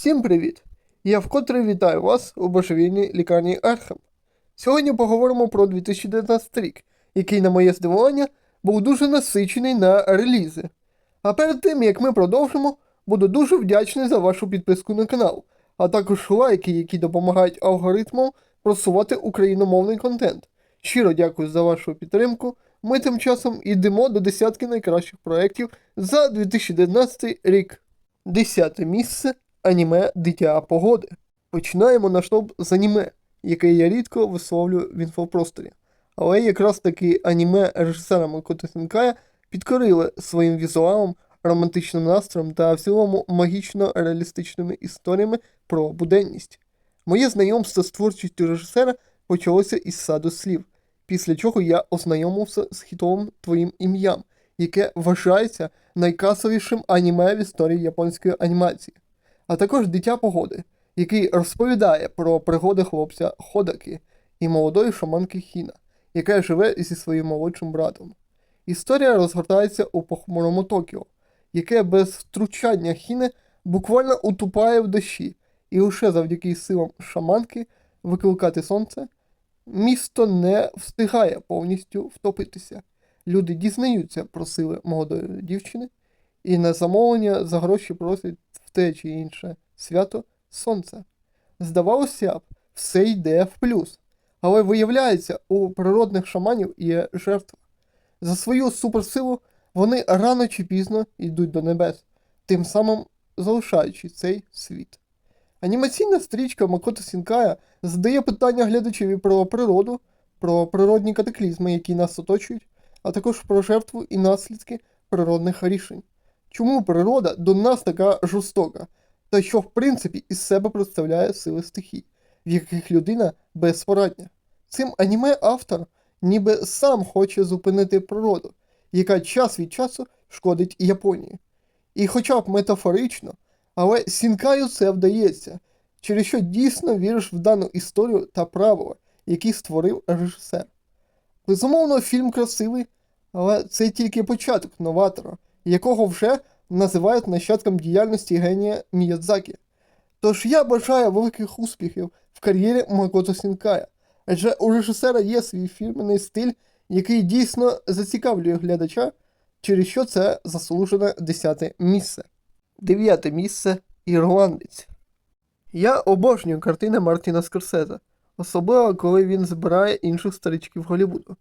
Всім привіт! Я вкотре вітаю вас у божевільній лікарні Архем. Сьогодні поговоримо про 2019 рік, який, на моє здивування, був дуже насичений на релізи. А перед тим, як ми продовжимо, буду дуже вдячний за вашу підписку на канал, а також лайки, які допомагають алгоритмам просувати україномовний контент. Щиро дякую за вашу підтримку. Ми тим часом йдемо до десятки найкращих проєктів за 2019 рік. Десяте місце аніме Дитя погоди. Починаємо наш топ з аніме, яке я рідко висловлюю в інфопросторі. Але якраз таки аніме режисера Макото Сінкая підкорили своїм візуалом, романтичним настроєм та в цілому магічно-реалістичними історіями про буденність. Моє знайомство з творчістю режисера почалося із саду слів, після чого я ознайомився з хітовим твоїм ім'ям, яке вважається найкасовішим аніме в історії японської анімації, а також Дитя погоди, який розповідає про пригоди хлопця Ходаки і молодої шаманки Хіна, яка живе зі своїм молодшим братом. Історія розгортається у похмурому Токіо, яке без втручання Хіни буквально утупає в дощі, і лише завдяки силам шаманки викликати сонце, місто не встигає повністю втопитися. Люди дізнаються про сили молодої дівчини і на замовлення за гроші просять в те чи інше свято сонце. Здавалося б, все йде в плюс, але виявляється, у природних шаманів є жертва. За свою суперсилу вони рано чи пізно йдуть до небес, тим самим залишаючи цей світ. Анімаційна стрічка Макото Сінкая задає питання глядачеві про природу, про природні катаклізми, які нас оточують, а також про жертву і наслідки природних рішень. Чому природа до нас така жорстока, та що в принципі із себе представляє сили стихій, в яких людина безпорадня? Цим аніме автор ніби сам хоче зупинити природу, яка час від часу шкодить Японії. І хоча б метафорично, але Сінкаю це вдається, через що дійсно віриш в дану історію та правила, які створив режисер. Безумовно, фільм красивий, але це тільки початок новатора, якого вже називають нащадком діяльності генія Міядзакі. Тож я бажаю великих успіхів в кар'єрі Макото Сінкая, адже у режисера є свій фірменний стиль, який дійсно зацікавлює глядача, через що це заслужене десяте місце. Дев'яте місце Ірландець. Я обожнюю картини Мартіна Скорсезе, особливо коли він збирає інших старичків Голлівуду.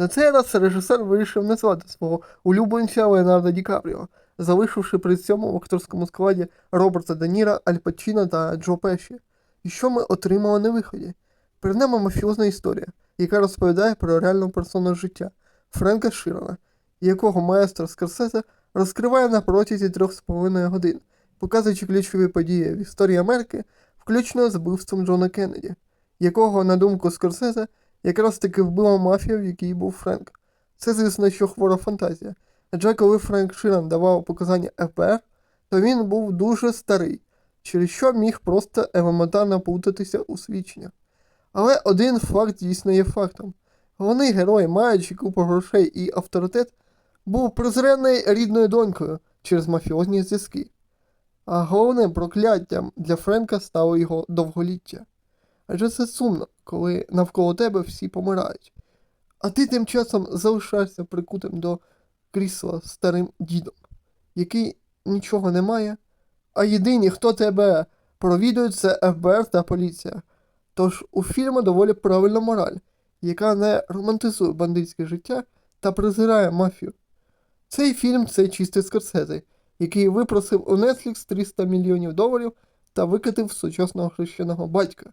На цей раз режисер вирішив не звати свого улюбленця Леонардо Ді Капріо, залишивши при цьому в акторському складі Роберта Де Ніра, Аль Пачіно та Джо Пеші. І що ми отримали на виході? Перед нами мафіозна історія, яка розповідає про реальну персону життя Френка Широна, якого маестро Скорсезе розкриває на протязі трьох з половиною годин, показуючи ключові події в історії Америки, включно з вбивством Джона Кеннеді, якого, на думку Скорсезе, якраз таки вбила мафія, в якій був Френк. Це, звісно, що хвора фантазія. Адже коли Френк Ширан давав показання ФБР, то він був дуже старий, через що міг просто елементарно плутатися у свідченнях. Але один факт дійсно є фактом. Головний герой, маючи купу грошей і авторитет, був презрений рідною донькою через мафіозні зв'язки. А головним прокляттям для Френка стало його довголіття. Адже це сумно, коли навколо тебе всі помирають. А ти тим часом залишаєшся прикутим до крісла старим дідом, який нічого не має, а єдині, хто тебе провідують, це ФБР та поліція. Тож у фільму доволі правильна мораль, яка не романтизує бандитське життя та презирає мафію. Цей фільм це чистий Скорсезе, який випросив у Netflix 300 мільйонів доларів та викатив сучасного хрещеного батька.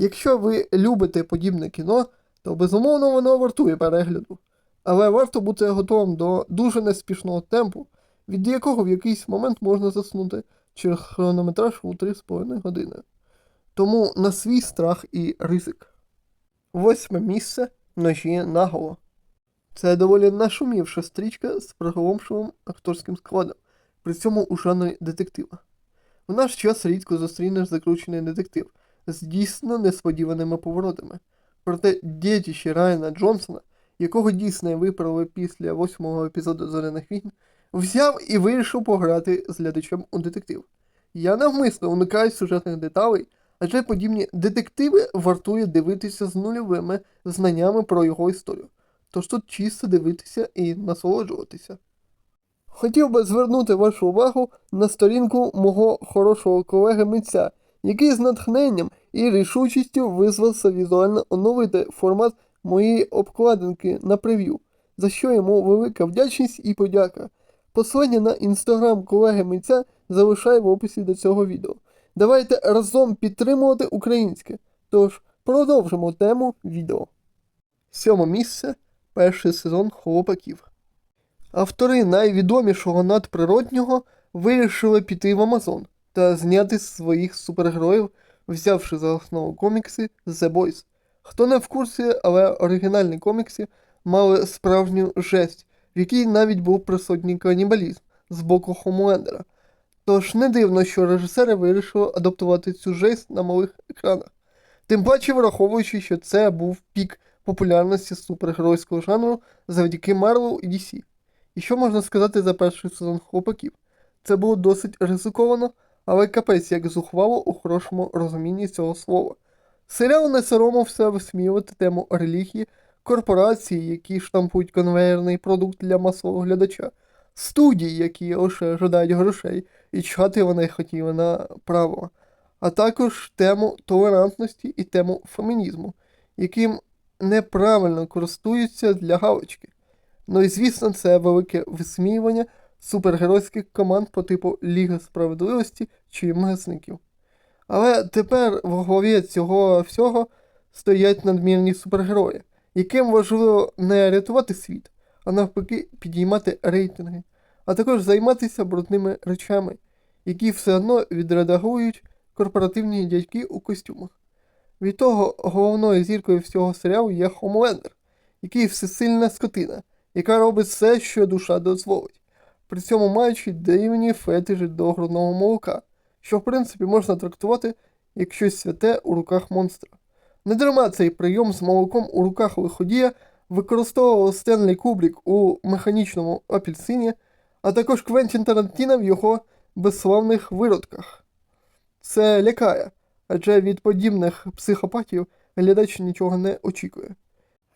Якщо ви любите подібне кіно, то безумовно воно вартує перегляду. Але варто бути готовим до дуже неспішного темпу, від якого в якийсь момент можна заснути через хронометраж у 3,5 години. Тому на свій страх і ризик. Восьме місце ножі наголо. Це доволі нашумівша стрічка з приголомшливим акторським складом, при цьому у жанрі детектива. В наш час рідко зустрінеш закручений детектив з дійсно несподіваними поворотами. Проте дітище Райана Джонсона, якого дійсно виправили після восьмого епізоду Зоряних війн, взяв і вирішив пограти з глядачем у детектив. Я навмисно уникаю сюжетних деталей, адже подібні детективи вартує дивитися з нульовими знаннями про його історію. Тож тут чисто дивитися і насолоджуватися. Хотів би звернути вашу увагу на сторінку мого хорошого колеги митця, який з натхненням і рішучістю визвався візуально оновити формат моєї обкладинки на прев'ю, за що йому велика вдячність і подяка. Посилання на інстаграм колеги митця залишаю в описі до цього відео. Давайте разом підтримувати українське. Тож продовжимо тему відео. Сьоме місце перший сезон хлопаків. Автори найвідомішого надприроднього вирішили піти в Амазон та зняти своїх супергероїв, взявши за основу комікси The Boys. Хто не в курсі, але оригінальні комікси мали справжню жесть, в якій навіть був присутній канібалізм з боку Хомлендера. Тож не дивно, що режисери вирішили адаптувати цю жесть на малих екранах. Тим паче, враховуючи, що це був пік популярності супергеройського жанру завдяки Марвел і DC. І що можна сказати за перший сезон хлопаків? Це було досить ризиковано, але капець як зухвало у хорошому розумінні цього слова. Серіал не соромився висміювати тему релігії, корпорації, які штампують конвейерний продукт для масового глядача, студії, які лише жадають грошей, і чхати вони хотіли на правила, а також тему толерантності і тему фемінізму, яким неправильно користуються для галочки. Ну і звісно, це велике висміювання супергеройських команд по типу Ліги справедливості чи Месників. Але тепер в голові цього всього стоять надмірні супергерої, яким важливо не рятувати світ, а навпаки підіймати рейтинги, а також займатися брудними речами, які все одно відредагують корпоративні дядьки у костюмах. Від того головною зіркою всього серіалу є Хомлендер, який всесильна скотина, яка робить все, що душа дозволить, при цьому маючи дивні фетиші до грудного молока, що в принципі можна трактувати як щось святе у руках монстра. Недарма цей прийом з молоком у руках лиходія використовував Стенлі Кубрік у механічному апельсині, а також Квентін Тарантіно в його безславних виродках. Це лякає, адже від подібних психопатів глядач нічого не очікує.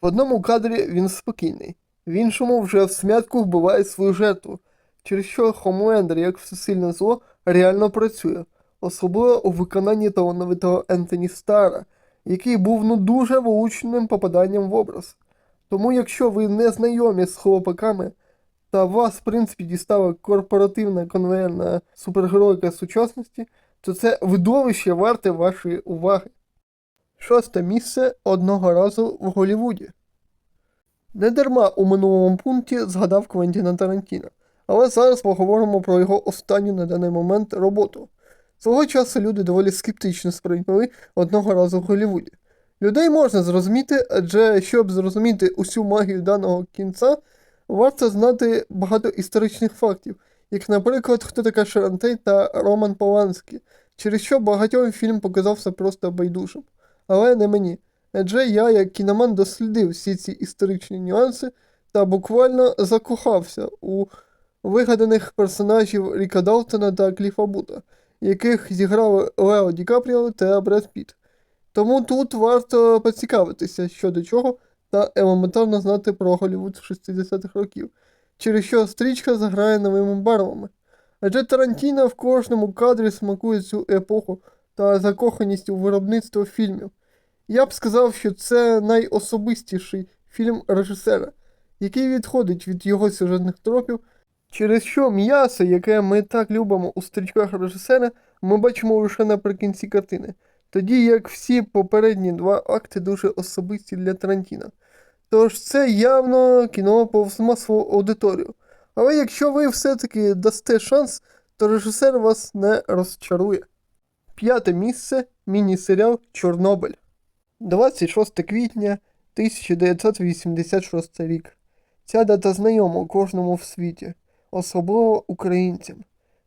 В одному кадрі він спокійний, в іншому вже в смятку вбиває свою жертву, через що Хомлендер, як всесильне зло, реально працює, особливо у виконанні талановитого Ентоні Стара, який був ну дуже влучним попаданням в образ. Тому, якщо ви не знайомі з хлопаками, та вас, в принципі, дістала корпоративна конвейерна супергеройка сучасності, то це видовище варте вашої уваги. Шосте місце одного разу в Голлівуді. Недарма у минулому пункті згадав Квентіна Тарантіна, але зараз поговоримо про його останню на даний момент роботу. Свого часу люди доволі скептично сприйняли одного разу в Голлівуді. Людей можна зрозуміти, адже щоб зрозуміти усю магію даного кінця, варто знати багато історичних фактів, як, наприклад, хто така Шарантей та Роман Поланський, через що багатьом фільм показався просто байдужим. Але не мені. Адже я, як кіноман, дослідив всі ці історичні нюанси та буквально закохався у вигаданих персонажів Ріка Далтона та Кліфа Бута, яких зіграли Лео Ді Капріо та Бред Піт. Тому тут варто поцікавитися щодо чого та елементарно знати про Голлівуд 60-х років, через що стрічка заграє новими барвами. Адже Тарантіно в кожному кадрі смакує цю епоху та закоханість у виробництво фільмів. Я б сказав, що це найособистіший фільм режисера, який відходить від його сюжетних тропів, через що м'ясо, яке ми так любимо у стрічках режисера, ми бачимо лише наприкінці картини, тоді як всі попередні два акти дуже особисті для Тарантіна. Тож це явно кіно повз масову аудиторію. Але якщо ви все-таки дасте шанс, то режисер вас не розчарує. П'яте місце міні-серіал Чорнобиль. 26 квітня 1986 рік. Ця дата знайома кожному в світі, особливо українцям.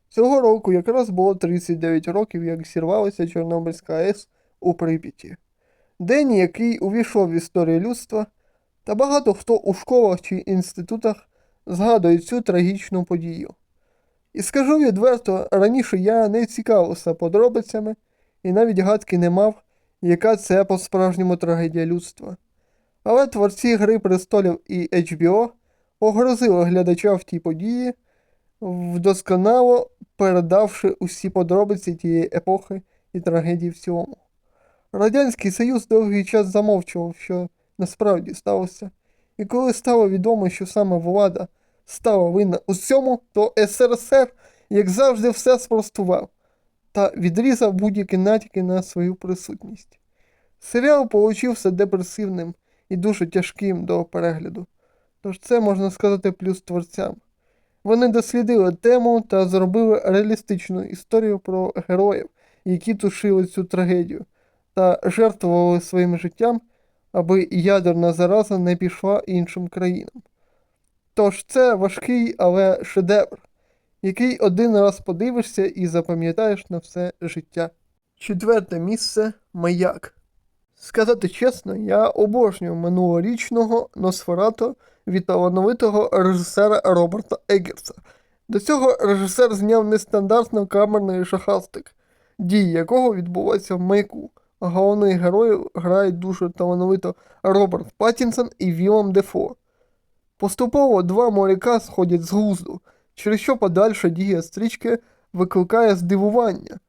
Цього року якраз було 39 років, як зірвалася Чорнобильська АЕС у Прип'яті. День, який увійшов в історію людства, та багато хто у школах чи інститутах згадує цю трагічну подію. І скажу відверто, раніше я не цікавився подробицями і навіть гадки не мав, яка це по-справжньому трагедія людства. Але творці Гри престолів і HBO погрозили глядача в тій події, вдосконало передавши усі подробиці тієї епохи і трагедії в цілому. Радянський Союз довгий час замовчував, що насправді сталося, і коли стало відомо, що саме влада стала винна у цьому, то СРСР, як завжди, все спростував та відрізав будь-які натяки на свою присутність. Серіал получився депресивним і дуже тяжким до перегляду, тож це можна сказати плюс творцям. Вони дослідили тему та зробили реалістичну історію про героїв, які тушили цю трагедію, та жертвували своїм життям, аби ядерна зараза не пішла іншим країнам. Тож це важкий, але шедевр, який один раз подивишся і запам'ятаєш на все життя. Четверте місце маяк. Сказати чесно, я обожнюю минулорічного Носферато від талановитого режисера Роберта Еггерса. До цього режисер зняв нестандартно камерний жахастик, дії якого відбуваються в маяку. А головних героїв грають дуже талановито Роберт Паттінсон і Вілом Дефо. Поступово два моряка сходять з глузду, через що подальша дія стрічки викликає здивування.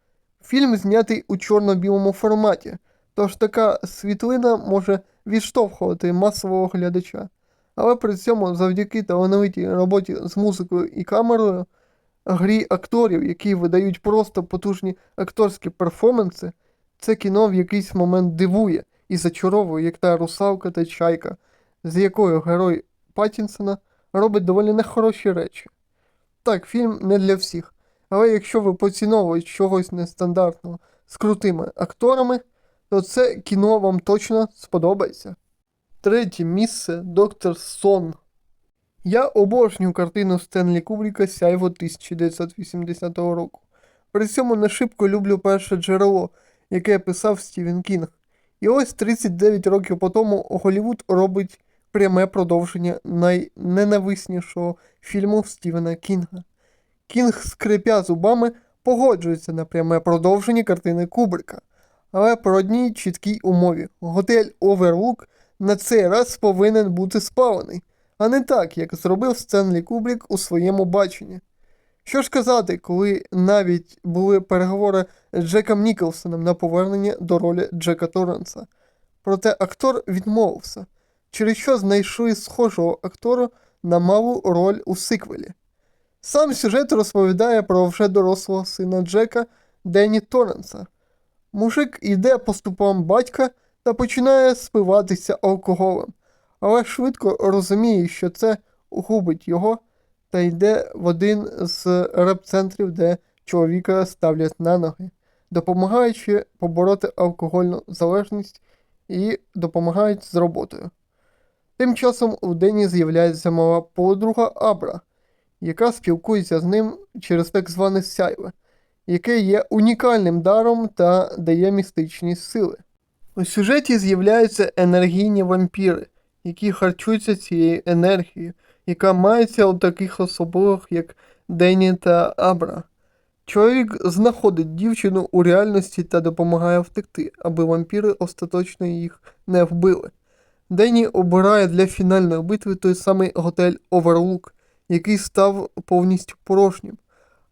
Фільм знятий у чорно-білому форматі, тож така світлина може відштовхувати масового глядача. Але при цьому завдяки талановитій роботі з музикою і камерою, грі акторів, які видають просто потужні акторські перформанси, це кіно в якийсь момент дивує і зачаровує, як та русалка та чайка, з якою герой Паттінсона робить доволі нехороші речі. Так, фільм не для всіх, але якщо ви поціновуєте чогось нестандартного з крутими акторами, то це кіно вам точно сподобається. Третє місце Доктор Сон. Я обожнюю картину Стенлі Кубріка Сяйво 1980 року. При цьому не шибко люблю перше джерело, яке писав Стівен Кінг. І ось 39 років по тому Голівуд робить пряме продовження найненависнішого фільму Стівена Кінга. Кінг, скрипя зубами, погоджується на пряме продовження картини Кубрика, але по одній чіткій умові готель Оверлук на цей раз повинен бути спалений, а не так, як зробив Стенлі Кубрік у своєму баченні. Що ж казати, коли навіть були переговори з Джеком Ніколсоном на повернення до ролі Джека Торренса. Проте актор відмовився, через що знайшли схожого актора на малу роль у сиквелі. Сам сюжет розповідає про вже дорослого сина Джека Денні Торренса. Мужик йде по ступам батька та починає спиватися алкоголем, але швидко розуміє, що це губить його, та йде в один з реп-центрів, де чоловіка ставлять на ноги, допомагаючи побороти алкогольну залежність і допомагають з роботою. Тим часом у Дені з'являється мала подруга Абра, яка спілкується з ним через так зване сяйве, яке є унікальним даром та дає містичні сили. У сюжеті з'являються енергійні вампіри, які харчуються цією енергією, яка мається у таких особливих, як Дені та Абра. Чоловік знаходить дівчину у реальності та допомагає втекти, аби вампіри остаточно їх не вбили. Дені обирає для фінальної битви той самий готель Оверлук, який став повністю порожнім,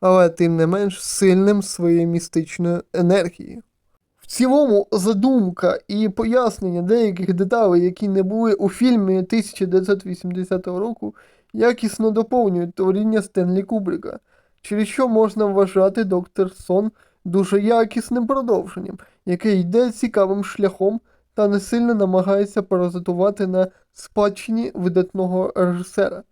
але тим не менш сильним своєю містичною енергією. В цілому, задумка і пояснення деяких деталей, які не були у фільмі 1980 року, якісно доповнюють творіння Стенлі Кубрика, через що можна вважати доктор Сон дуже якісним продовженням, яке йде цікавим шляхом та не сильно намагається паразитувати на спадщині видатного режисера.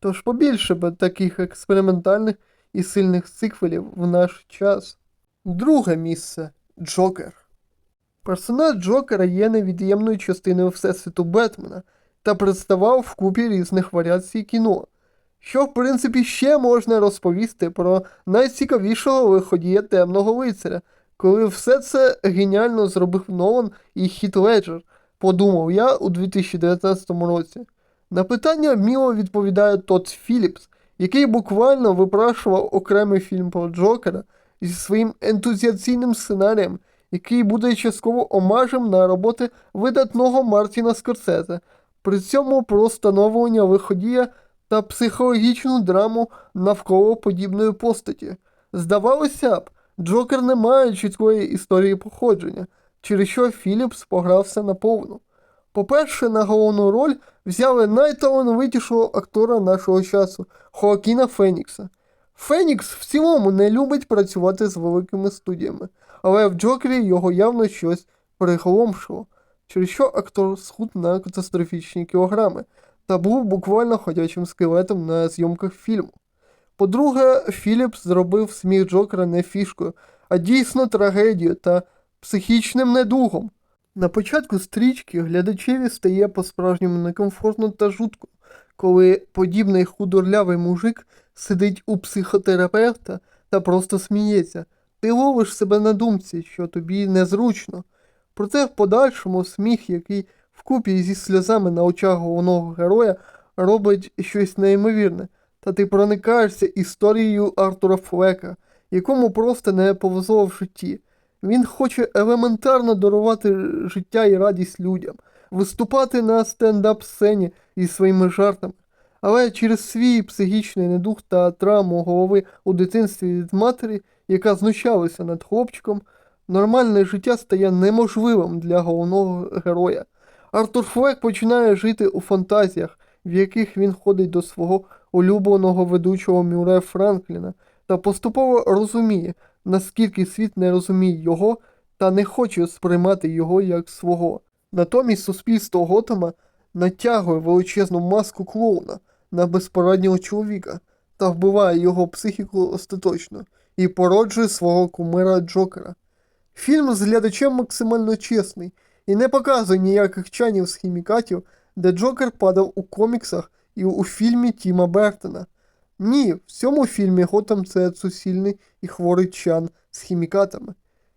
Тож побільше би таких експериментальних і сильних сиквелів в наш час. Друге місце Джокер. Персонаж Джокера є невід'ємною частиною Всесвіту Бетмена та представав в купі різних варіацій кіно, що, в принципі, ще можна розповісти про найцікавішого виходія темного лицаря, коли все це геніально зробив Нолан і Хіт Леджер, подумав я у 2019 році. На питання вміло відповідає Тодд Філіпс, який буквально випрашував окремий фільм про Джокера зі своїм ентузіаційним сценарієм, який буде частково омажем на роботи видатного Мартіна Скорсезе, при цьому про становлення виходія та психологічну драму навколо подібної постаті. Здавалося б, Джокер не має чіткої історії походження, через що Філіпс погрався наповну. По-перше, на головну роль взяли найталановитішого актора нашого часу Хоакіна Фенікса. Фенікс в цілому не любить працювати з великими студіями, але в Джокері його явно щось приголомшило, через що актор схуд на катастрофічні кілограми та був буквально ходячим скелетом на зйомках фільму. По-друге, Філіпс зробив сміх Джокера не фішкою, а дійсно трагедією та психічним недугом. На початку стрічки глядачеві стає по-справжньому некомфортно та жутко, коли подібний худорлявий мужик сидить у психотерапевта та просто сміється. Ти ловиш себе на думці, що тобі незручно. Проте в подальшому сміх, який вкупі зі сльозами на очах головного героя, робить щось неймовірне, та ти проникаєшся історією Артура Флека, якому просто не повезло в житті. Він хоче елементарно дарувати життя і радість людям, виступати на стендап-сцені зі своїми жартами. Але через свій психічний недух та травму голови у дитинстві від матері, яка знущалася над хлопчиком, нормальне життя стає неможливим для головного героя. Артур Флек починає жити у фантазіях, в яких він ходить до свого улюбленого ведучого Мюре Франкліна, та поступово розуміє, наскільки світ не розуміє його та не хоче сприймати його як свого. Натомість суспільство Готема натягує величезну маску клоуна на безпораднього чоловіка та вбиває його психіку остаточно і породжує свого кумира Джокера. Фільм з глядачем максимально чесний і не показує ніяких чанів з хімікатів, де Джокер падав у коміксах і у фільмі Тіма Бертона. Ні, в цьому фільмі Готем це цусільний і хворий чан з хімікатами,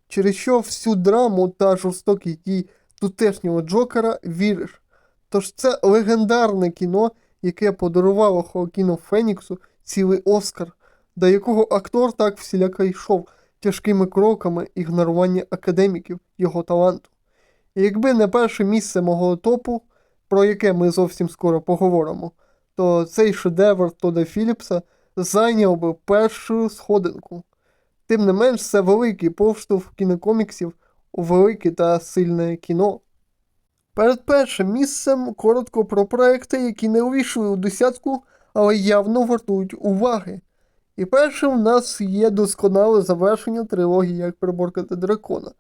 через що всю драму та жорстокий дій тутешнього Джокера віриш. Тож це легендарне кіно, яке подарувало Хоакіну Феніксу цілий Оскар, до якого актор так всіляко йшов тяжкими кроками ігнорування академіків його таланту. І якби не перше місце мого топу, про яке ми зовсім скоро поговоримо, то цей шедевр Тода Філіпса зайняв би першу сходинку. Тим не менш, це великий повштовх кінокоміксів у велике та сильне кіно. Перед першим місцем коротко про проекти, які не увійшли у десятку, але явно вартують уваги. І першим в нас є досконале завершення трилогії Як приборкати дракона,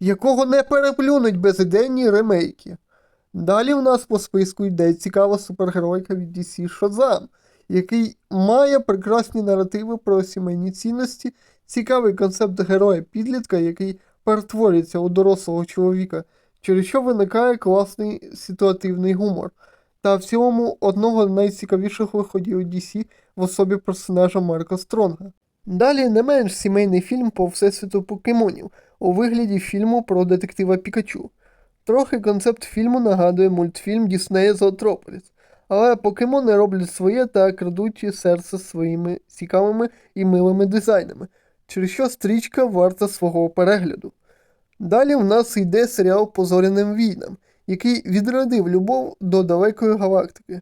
якого не переплюнуть безідейні ремейки. Далі в нас по списку йде цікава супергеройка від DC Shazam, який має прекрасні наративи про сімейні цінності, цікавий концепт героя підлітка, який перетворюється у дорослого чоловіка, через що виникає класний ситуативний гумор. Та в цілому одного з найцікавіших виходів DC в особі персонажа Марка Стронга. Далі не менш сімейний фільм по всесвіту покемонів у вигляді фільму про детектива Пікачу. Трохи концепт фільму нагадує мультфільм Діснея Зоотрополіс, але покемони роблять своє та крадуть серце своїми цікавими і милими дизайнами, через що стрічка варта свого перегляду. Далі в нас йде серіал по зоряним війнам, який відродив любов до далекої галактики.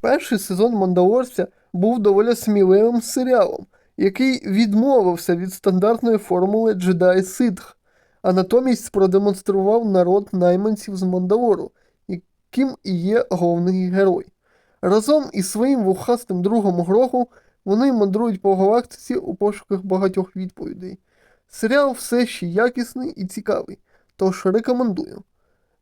Перший сезон Мандалорця був доволі сміливим серіалом, який відмовився від стандартної формули Джедай Ситх, а натомість продемонстрував народ найманців з Мандалору, яким і є головний герой. Разом із своїм вухастим другом Грогу вони мандрують по галактиці у пошуках багатьох відповідей. Серіал все ще якісний і цікавий, тож рекомендую.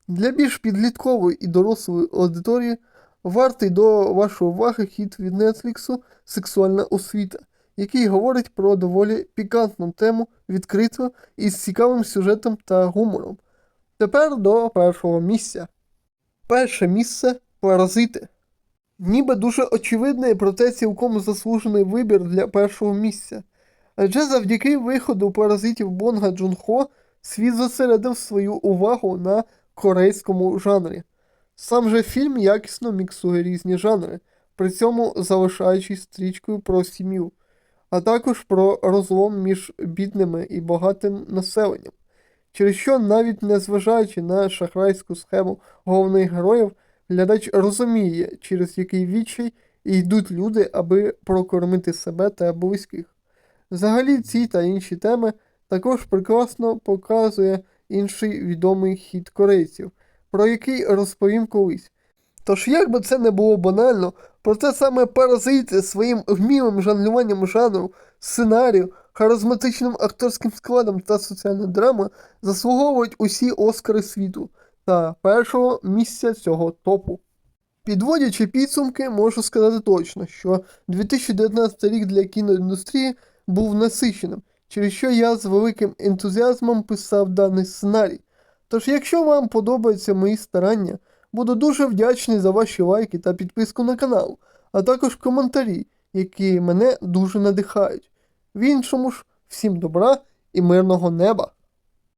Для більш підліткової і дорослої аудиторії вартий до вашої уваги хід від Netflix Сексуальна освіта, який говорить про доволі пікантну тему відкрито із цікавим сюжетом та гумором. Тепер до першого місця. Перше місце паразити. Ніби дуже очевидний, проте цілком заслужений вибір для першого місця. Адже завдяки виходу паразитів Бонга Джунхо світ зосередив свою увагу на корейському жанрі. Сам же фільм якісно міксує різні жанри, при цьому залишаючись стрічкою про сім'ю, а також про розлом між бідними і багатим населенням, через що навіть незважаючи на шахрайську схему головних героїв, глядач розуміє, через який відчай йдуть люди, аби прокормити себе та близьких. Взагалі ці та інші теми також прекрасно показує інший відомий хід корейців, про який розповім колись. Тож, як би це не було банально, проте саме паразити своїм вмілим жонглюванням жанру, сценарію, харизматичним акторським складом та соціальною драмою заслуговують усі Оскари світу та першого місця цього топу. Підводячи підсумки, можу сказати точно, що 2019 рік для кіноіндустрії був насиченим, через що я з великим ентузіазмом писав даний сценарій. Тож, якщо вам подобаються мої старання, буду дуже вдячний за ваші лайки та підписку на канал, а також коментарі, які мене дуже надихають. В іншому ж, всім добра і мирного неба!